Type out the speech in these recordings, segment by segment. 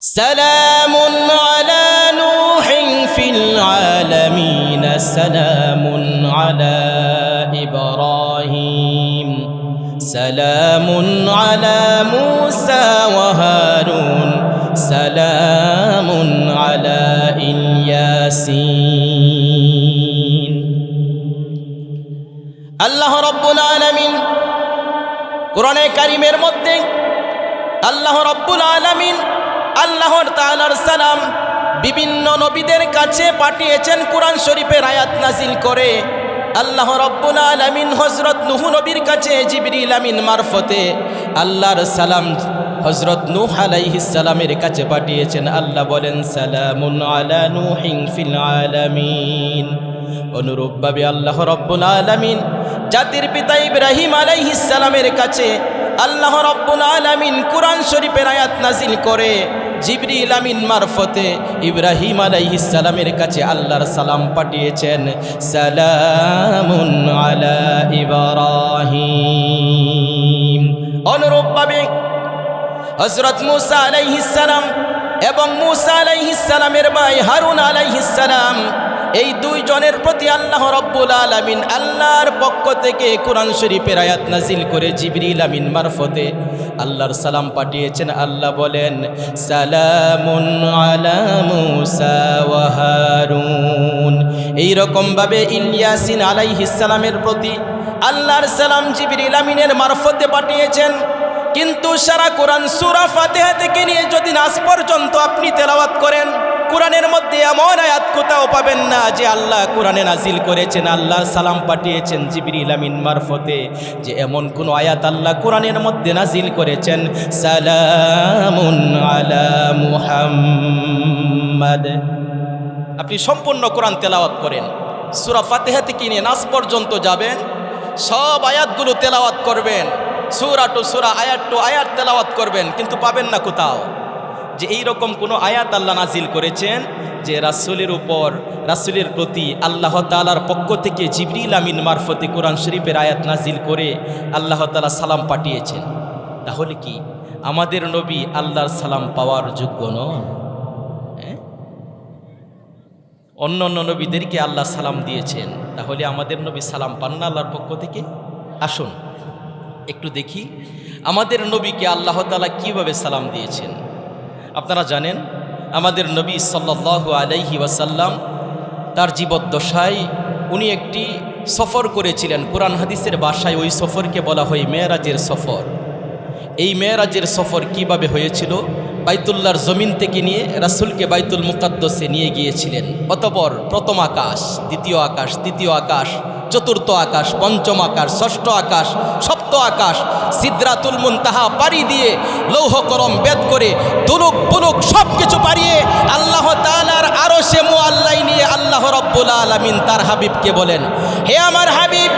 سلام على نوح في العالمين سلام على إبراهيم سلام على موسى وهارون سلام على الياسين আল্লাহ রব্বুল আলামিন কোরআনে কারিমের মধ্যে আল্লাহ রব্বুল আলামিন আল্লাহর তাআলার সালাম বিভিন্ন নবীদের কাছে পাঠিয়েছেন কোরআন শরীফের আয়াত নাজিল করে। আল্লাহ রব্বুল আলামিন হজরত নুহু নবীর কাছে, জিবরিল আমিন মারফতে আল্লাহর সালাম হযরত নূহ সালামের কাছে পাঠিয়েছেন। আল্লাহ বলেন, সালামুন আলা নূহিন ফিল আলামিন। অনুরূপভাবে আল্লাহ রব্বুল আলামিন জাতির পিতা ইব্রাহিম সালামের কাছে আল্লাহ রব্বুল আলামিন কুরআন শরীফের আয়াত নাজিল করে। জিবরিল আমিন মারফতে ইব্রাহিম আলাইহিস সালামের কাছে আল্লাহর সালাম পাঠিয়েছেন, সালামুন আলা ইব্রাহিম। অনুরূপভাবে হজরত মুসা আলাইহিস সালাম এবং মুসা আলাইহিস সালামের ভাই হারুন আলাইহিস সালাম, এই দুইজনের প্রতি আল্লাহ রব্বুল আলামিন আল্লাহর পক্ষ থেকে কোরআন শরীফের আয়াত নাজিল করে জিবরিল আমিন মারফতে আল্লাহর সালাম পাঠিয়েছেন, আল্লাহ বলেন, সালামুন আলা মুসা ওয়া হারুন। এই রকম ভাবে ইলিয়াসিন আলাইহিস সালামের প্রতি আল্লাহর সালাম জিবরিল আমিনের মারফতে পাঠিয়েছেন। কিন্তু সারা কোরআন সুরা ফাতিহা থেকে নিয়ে যদি নাচ পর্যন্ত আপনি তেলাওয়াত করেন কোরআনের মধ্যে এমন আয়াত কোথাও পাবেন না যে আল্লাহ কোরআনে নাজিল করেছেন আল্লাহ সালাম পাঠিয়েছেন, জিবরিল মারফতে, যে এমন কোন আয়াত আল্লাহ কোরআনের মধ্যে নাজিল করেছেন, সালামুন আলা মুহাম্মাদ। আপনি সম্পূর্ণ কোরআন তেলাওয়াত করেন, সুরা ফাতেহা থেকে নিয়ে নাচ পর্যন্ত যাবেন, সব আয়াতগুলো তেলাওয়াত করবেন, সুরা টু সুরা, আয়াত টু আয়াত তেলাওয়াত করবেন, কিন্তু পাবেন না কোথাও। যে এই রকম কোনো আয়াত আল্লাহ নাজিল করেছেন যে রাসুলের উপর, রাসুলের প্রতি আল্লাহ তালার পক্ষ থেকে জিবরিল আমিন মারফতে কোরআন শরীফের আয়াত নাজিল করে আল্লাহ তালা সালাম পাঠিয়েছেন। তাহলে কি আমাদের নবী আল্লাহর সালাম পাওয়ার যোগ্য নন? হ্যাঁ? অন্য অন্য নবীদেরকে আল্লাহ সালাম দিয়েছেন। তাহলে আমাদের নবী সালাম পান না আল্লাহর পক্ষ থেকে? আসুন, একটু দেখি। আমাদের নবীকে আল্লাহ তালা কীভাবে সালাম দিয়েছেন? আপনারা জানেন, আমাদের নবী সাল্লাল্লাহু আলাইহি ওয়াসাল্লাম তার জীবদ্দশায় উনি একটি সফর করেছিলেন। কোরআন হাদিসের বাসায় ওই সফরকে বলা হয় মেয়েরাজের সফর। এই মেয়েরাজের সফর কীভাবে হয়েছিল? বাইতুল্লাহর জমিন থেকে নিয়ে রাসুলকে বাইতুল মুকাদ্দসে নিয়ে গিয়েছিলেন। অতপর প্রথম আকাশ, দ্বিতীয় আকাশ, তৃতীয় আকাশ চতুর্থ আকাশ, পঞ্চম আকাশ, ষষ্ঠ আকাশ, সপ্ত আকাশ, সিদ্রাতুল মুনতাহা পাড়ি দিয়ে লৌহ করম বেদ করে তুলুক পুলুক সব কিছু পারিয়ে আল্লাহ তালার আরও সে আল্লাহ নিয়ে আল্লাহ রব্বুল আলমিন তার হাবিবকে বলেন, হে আমার হাবিব,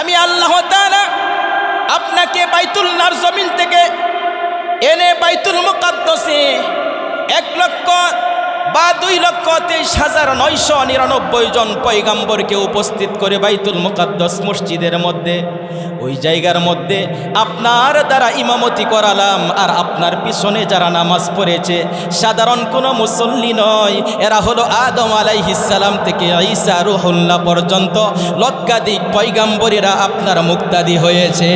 আমি আল্লাহ তালা আপনাকে বাইতুল্লাহর জমিন থেকে এনে বাইতুল মুকাদ্দসে এক লক্ষ বা দুই লক্ষ তেইশ হাজার নয়শো নিরানব্বই জন পৈগাম্বরকে উপস্থিত করে বাইতুল মুকাদ্দস মসজিদের মধ্যে, ওই জায়গার মধ্যে আপনার দ্বারা ইমামতি করালাম আর আপনার পিছনে যারা নামাজ পড়েছে, সাধারণ কোনো মুসল্লি নয়, এরা হলো আদম আলাইহিসালাম থেকে ঈসা রুহুল্লাহ পর্যন্ত লক্ষাধিক পৈগাম্বরীরা আপনার মুক্তাদি হয়েছে।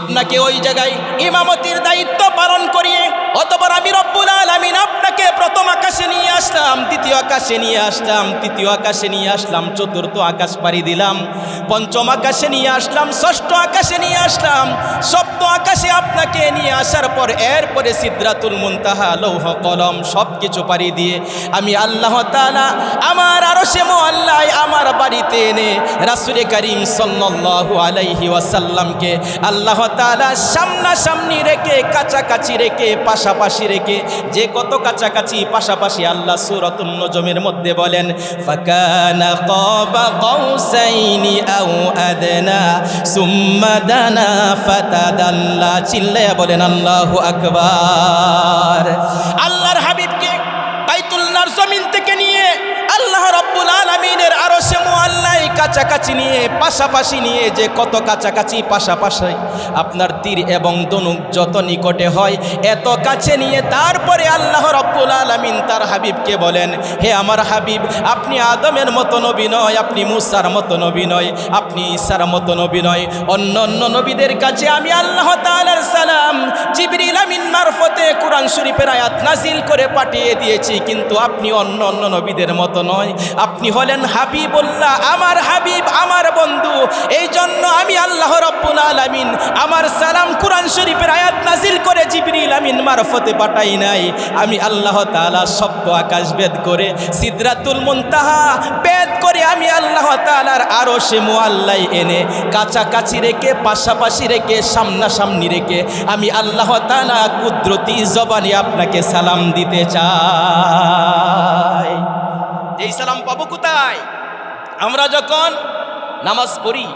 আপনাকে ওই জায়গায় ইমামতির দায়িত্ব পালন করিয়ে, অতপর আমি রব্বুল আলামিন আপনাকে প্রথম আকাশে নিয়ে আসলাম, দ্বিতীয় আকাশে নিয়ে আসলাম, তৃতীয় আকাশে নিয়ে আসলাম, চতুর্থ আকাশ পাড়ি দিলাম, পঞ্চম আকাশে নিয়ে আসলাম, ষষ্ঠ আকাশে নিয়ে আসলাম, সপ্ত আকাশে আপনাকে নিয়ে আসার পর এরপরে সিদ্রাতুল মুনতাহা, লৌহ, কলম সব কিছু পাড়ি দিয়ে আমি আল্লাহ তাআলা আমার আরও সে আল্লাহ আমার বাড়িতে এনে রাসুলে করিম সাল্লাল্লাহু আলাইহি ওয়াসাল্লামকে আল্লাহ তাআলা সামনাসামনি রেখে, কাছাকাছি রেখে, পাশাপাশি রেখে, যে কত কাছাকাছি, পাশাপাশি আল্লাহ সূরাতুন নজমের মধ্যে বলেন চিল্লায়া বলেন আকবার। আল্লাহর হাবিবকে বাইতুল্লাহর জমিন থেকে নিয়ে রব্বুল আলমিনের আরও সে মোয়াল্লাই কাছাকাছি নিয়ে, পাশাপাশি নিয়ে যে কত কাছাকাছি, পাশাপাশি আপনার তীর এবং দনুক যত নিকটে হয়, এত কাছে নিয়ে তারপরে আল্লাহ রব্বুল আলমিন তার হাবিবকে বলেন, হে আমার হাবিব, আপনি আদমের মতো নবী নয়, আপনি মুসার মতো নবী নয়, আপনি ঈসার মতো নবী নয়, অন্য অন্য নবীদের কাছে আমি আল্লাহ তাআলার সালাম, জিবরিল আমিন মারফতে কোরআন শরীফের আয়াত নাজিল করে পাঠিয়ে দিয়েছি, কিন্তু আপনি অন্য অন্য নবীদের মতো নয় আপনি হলেন হাবিবুল্লাহ, আমার হাবিব, আমার বন্ধু। এই জন্য আমি আল্লাহ রব্বুল আলামিন আমার সালাম কোরআন শরীফের আয়াত নাজিল করে জিবরিল আমিন মারফতে পাঠাই নাই। আমি আল্লাহ তাআলা সপ্ত আকাশ বেদ করে সিদরাতুল মুনতাহা বেদ করে আমি আল্লাহ তালার আরও সে মোয়াল্লাই এনে কাছাকাছি রেখে, পাশাপাশি রেখে, সামনাসামনি রেখে আমি আল্লাহ তাআলা কুদরতি জবানে আপনাকে সালাম দিতে চাই। এই সালাম পাবো কোথায়? আমরা যখন নামাজ পড়ি,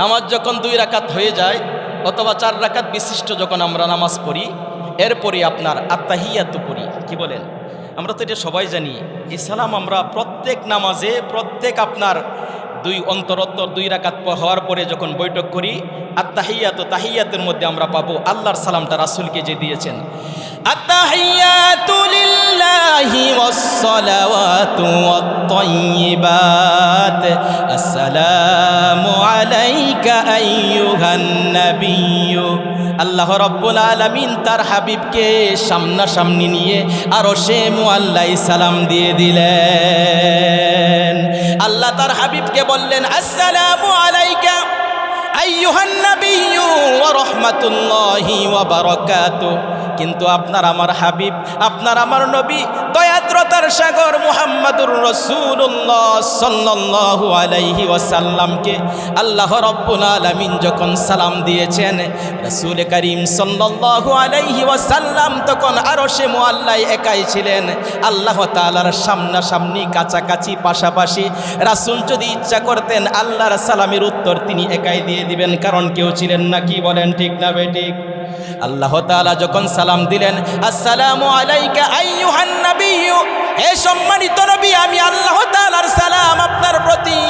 নামাজ যখন দুই রাকাত হয়ে যায়, অথবা চার রাকাত বিশিষ্ট যখন আমরা নামাজ পড়ি, এরপরে আপনার আত্মাহিয়াত পড়ি। কি বলেন? আমরা তো এটা সবাই জানি। এই সালাম আমরা প্রত্যেক নামাজে, প্রত্যেক আপনার দুই অন্তরত্তর দুই রাকাত হওয়ার পরে যখন বৈঠক করি আত্মাহিয়াত তাহিয়াতের মধ্যে আমরা পাবো। আল্লাহর সালামটা রাসুলকে যে দিয়েছেন। আত্তাহিয়াতু লিল্লাহি ওয়াসসালাওয়াতু ওয়াত-তাইয়্যিবাত আসসালামু আলাইকা আইয়ুহান নাবিয়্যু। আল্লাহ রব্বুল আলামিন তার হাবিবকে সামনাসামনি নিয়ে আরও সে মুআল্লাই সালাম দিয়ে দিলেন। আল্লাহ তার হাবিবকে বললেন, আসসালামু আলাইকা আইয়ুহান নাবিয়্যু ওয়া রাহমাতুল্লাহি ওয়া বারাকাতুহু কিন্তু আপনার আমার হাবিব, আপনার আমার নবী, দয়াদ্রতার সাগর মুহাম্মাদুর রাসূলুল্লাহ সাল্লাল্লাহু আলাইহি ওয়াসাল্লামকে আল্লাহ রাব্বুল আলামিন যখন সালাম দিয়েছেন, রাসূল করিম সাল্লাল্লাহু আলাইহি ওয়াসাল্লাম তখন আরশে মুআল্লায় একাই ছিলেন। আল্লাহ তাআলার সামনাসামনি কাছাকাছি পাশাপাশি রাসূল যদি ইচ্ছা করতেন, আল্লাহর সালামের উত্তর তিনি একাই দিয়ে দিবেন। কারণ কেউ ছিলেন না, কি বলেন ঠিক না বেঠিক আল্লাহ তাআলা যখন সালাম দিলেন, আসসালামু আলাইকা হে সম্মানিত নবী, আমি আল্লাহ তাআলার সালাম আপনার প্রতি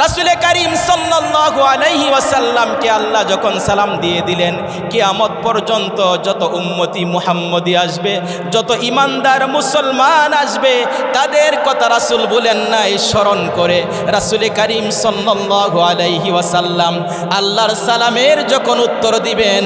রাসূলে কারীম সাল্লাল্লাহু আলাইহি ওয়াসাল্লামকে আল্লাহ যখন সালাম দিয়ে দিলেন, কিয়ামত পর্যন্ত যত উম্মতি মুহাম্মদি আসবে, যত ইমানদার মুসলমান আসবে, তাদের কথা রাসূল বলেন নাই, স্মরণ করে রাসূলে কারীম সাল্লাল্লাহু আলাইহি ওয়াসাল্লাম আল্লাহর সালামের যখন উত্তর দিবেন,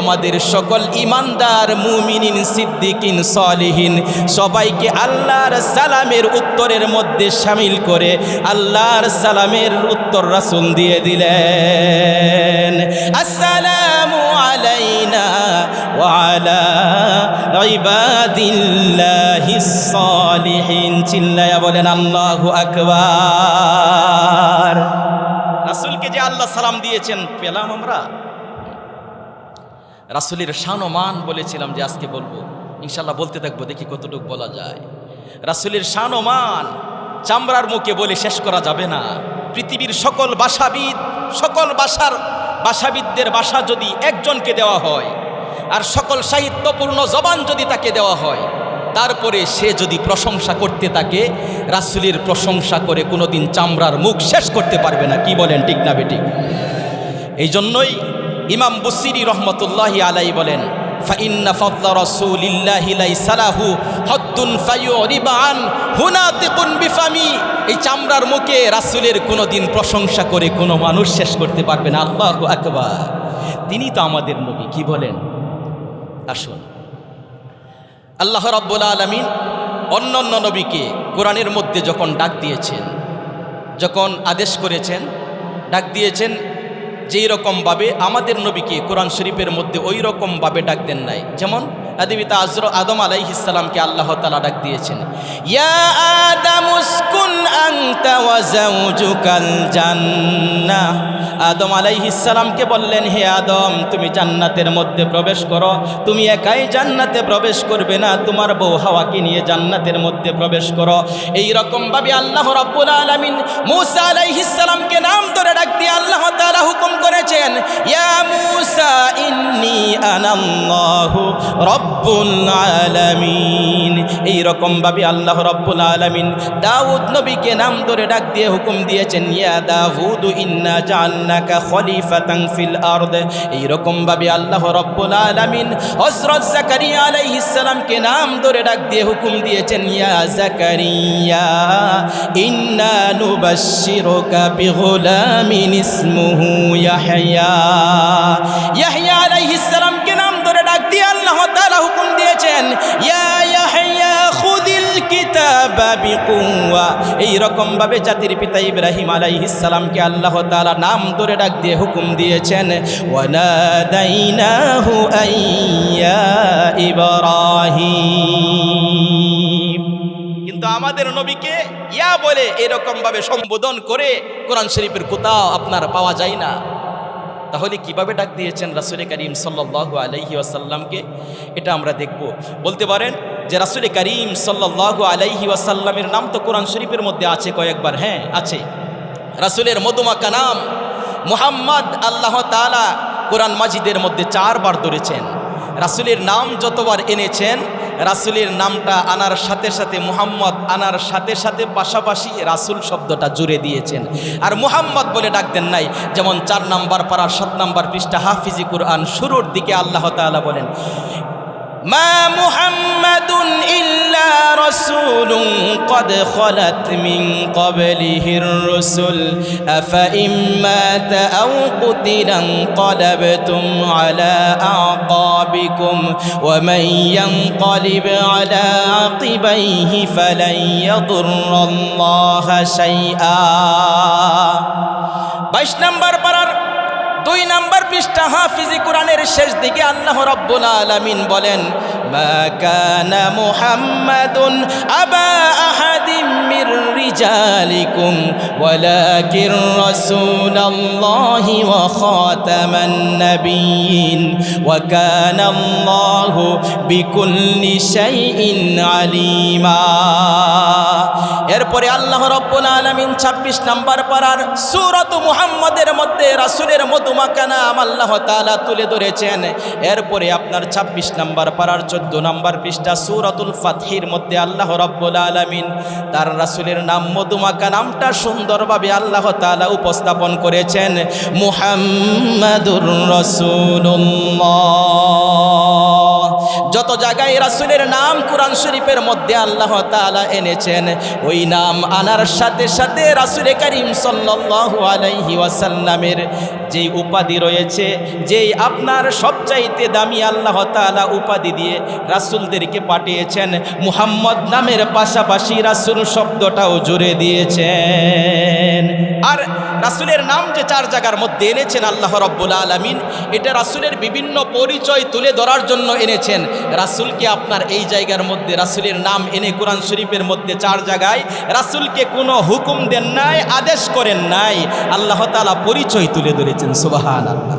আমাদের সকল ইমানদার মুমিনিন, সিদ্দিকিন, সলিহিন সবাইকে আল্লাহর সালামের উত্তরের মধ্যে সামিল করে, আল্লাহর সালামের উত্তর রাসূল দিয়ে দিলেন, আসসালামু আলাইনা ওয়া ইবাদিল্লাহিস সলিহিন চিল্লায়া বলেন, আল্লাহু আকবার। রাসূলকে যে আল্লাহ সালাম দিয়েছেন, পেলাম আমরা। রাসূলের শান মান বলেছিলাম যে আজকে বলব ইনশাল্লাহ বলতে থাকব, দেখি কতটুকু বলা যায়। রাসূলের শান মান চামড়ার মুখে বলে শেষ করা যাবে না। পৃথিবীর সকল ভাষাবিদ, সকল ভাষার ভাষাবিদদের ভাষা যদি একজনকে দেওয়া হয়, আর সকল সাহিত্যপূর্ণ জবান যদি তাকে দেওয়া হয়, তারপরে সে যদি প্রশংসা করতে থাকে, রাসূলের প্রশংসা করে কোনোদিন চামড়ার মুখ শেষ করতে পারবে না। কি বলেন ঠিক না বেঠিক? এই জন্যই ইমাম বুসিরি রহমতুল্লাহি আলাই বলেন ফাইন্না ফদলা রাসূলিল্লাহি লাইসালাহু হদ্দুন ফায়ুরিবান হুনাতিকুন বিফামি। এই চামড়ার মুখে রাসূলের কোনোদিন প্রশংসা করে কোনো মানুষ শেষ করতে পারবে না। আল্লাহু আকবার। তিনি তো আমাদের নবী, কি বলেন? আসুন। আল্লাহ রাব্বুল আলামিন অন্য অন্য নবীকে কোরআনের মধ্যে যখন ডাক দিয়েছেন, যখন আদেশ করেছেন, ডাক দিয়েছেন যেই রকমভাবে আমাদের নবীকে কোরআন শরীফের মধ্যে ওই রকমভাবে ডাক দেন নাই। যেমন আদিবিতা আজর আদম আলাইহিসালামকে আল্লাহ তালা ডাক দিয়েছেন, ইয়া আদম উসকুন আনতা ওয়া যাওজুকাল জান্নাহ। আদম আলাইহিসালামকে বললেন, হে আদম, তুমি জান্নাতের মধ্যে প্রবেশ করো। তুমি একাই জান্নাতে প্রবেশ করবে না, তোমার বউ হাওয়াকে নিয়ে জান্নাতের মধ্যে প্রবেশ করো। এই রকম ভাবে আল্লাহ রাব্বুল আলামিন মূসা আলাইহিসসালামকে নাম ধরে ডাক দিয়ে আল্লাহ তাআলা হুকুম করেছেন, ইয়া মূসা ইন্নী আনাল্লাহু রব রব্বুল আলামিন। এই রকম ভাবে আল্লাহ রব্বুল আলামিন দাউদ নবীকে নাম ধরে ডাক দিয়ে হুকুম দিয়েছেন, ইয়া দাউদ, ইন্না জাআলনাকা খলিফাতান ফিল আরদ। এই রকম ভাবে আল্লাহ রব্বুল আলামিন হযরত জাকারিয়া আলাইহিস সালামকে নাম ধরে ডাক দিয়ে হুকুম দিয়েছেন, ইয়া জাকারিয়া, ইন্না নুবাশশিরুকা বিগুলামিন ইসমুহু ইয়াহইয়া। ইয়াহইয়া আলাইহিস সালামকে নাম ধরে ডাক দিয়ে দিয়েছেন ইয়া ইয়াহইয়া খুদিল কিতাবা বিকুওয়া। এই রকম ভাবে জাতির পিতা ইব্রাহিম আলাইহিস সালামকে আল্লাহ তাআলা নাম ধরে ডাক দিয়ে হুকুম দিয়েছেন, ওয়ানাদাইনাহু আইয়া ইব্রাহিম। কিন্তু আমাদের নবীকে ইয়া বলে এরকম ভাবে সম্বোধন করে কোরআন শরীফের কোথাও আপনার পাওয়া যায় না। তাহলে কীভাবে ডাক দিয়েছেন রাসুল করিম সাল্লাহ আলাইহি আসাল্লামকে এটা আমরা দেখব। বলতে পারেন যে রাসুল করিম সাল্লাহ আলাইহি আসাল্লামের নাম তো কোরআন শরীফের মধ্যে আছে কয়েকবার। হ্যাঁ আছে। রাসুলের মধুমাকা নাম মুহাম্মদ আল্লাহ তালা কোরআন মাজিদের মধ্যে চারবার ধরেছেন। রাসুলের নাম যতবার এনেছেন রাসুলের নামটা আনার সাথে সাথে, মুহাম্মদ আনার সাথে সাথে পাশাপাশি রাসুল শব্দটা জুড়ে দিয়েছেন। আর মুহাম্মদ বলে ডাকতেন নাই, যেমন চার নাম্বার পাড়ার সাত নাম্বার পৃষ্ঠা হাফিজি কুরআন শুরুর দিকে আল্লাহ তালা বলেন মা মুহাম্মাদুন ইল্লা রাসূলুন قد خلت من قبله الرسل أفإن مات أو قتل انقلبتم على أعقابكم ومن ينقلب على عقبيه فلن يضر الله شيئا বাইশ নম্বর পারার দুই নাম্বার পৃষ্ঠা, হাফিজি কোরআনের শেষ দিকে আল্লাহ রব্বুল আলামিন বলেন, মা কানা মুহাম্মাদুন আবা আহাদিম মির রিজালিকুম ওয়ালাকিন রাসূলুল্লাহি ওয়া খাতামান নাবিয়িন, ওয়া কানা আল্লাহু বিকুল্লি আলিমা। এরপরে আল্লাহ রব্বুল আলামিন 26 নাম্বার পারার সুরত মুহাম্মদের মধ্যে রাসূলের মধুমাকা নাম আল্লাহ তাআলা তুলে ধরেছেন। এরপরে আপনার 26 নাম্বার পারার 14 নাম্বার পৃষ্ঠা সুরতুল ফাতহির মধ্যে আল্লাহ রব্বুল আলামিন তার রাসূলের নাম মধুমাকা নামটা সুন্দরভাবে আল্লাহ তাআলা উপস্থাপন করেছেন। মুহাম্মাদুর রাসূলুল্লাহ। যত জায়গায় রাসূলের নাম কোরআন শরীফের মধ্যে আল্লাহ তাআলা এনেছেন, ওই নাম আনার সাথে সাথে রাসূল করিম সাল্লাল্লাহু আলাইহি ওয়াসাল্লামের যেই উপাধি রয়েছে, যেই আপনার সবচাইতে দামি আল্লাহ তাআলা উপাধি দিয়ে রাসূলদেরকে পাঠিয়েছেন, মুহাম্মদ নামের পাশাপাশি রাসূল শব্দটাও জুড়ে দিয়েছেন। আর রাসূলের নাম যে চার জায়গার মধ্যে এনেছেন আল্লাহ রব্বুল আলামিন, এটা রাসূলের বিভিন্ন পরিচয় তুলে ধরার জন্য এনেছেন। রাসূলকে আপনার এই জায়গার মধ্যে, রাসুলের নাম এনে কোরআন শরীফের মধ্যে চার জায়গায়, রাসুলকে কোনো হুকুম দেন নাই, আদেশ করেন নাই। আল্লাহ তালা পরিচয় তুলে ধরেছেন, সুবহানাল্লাহ।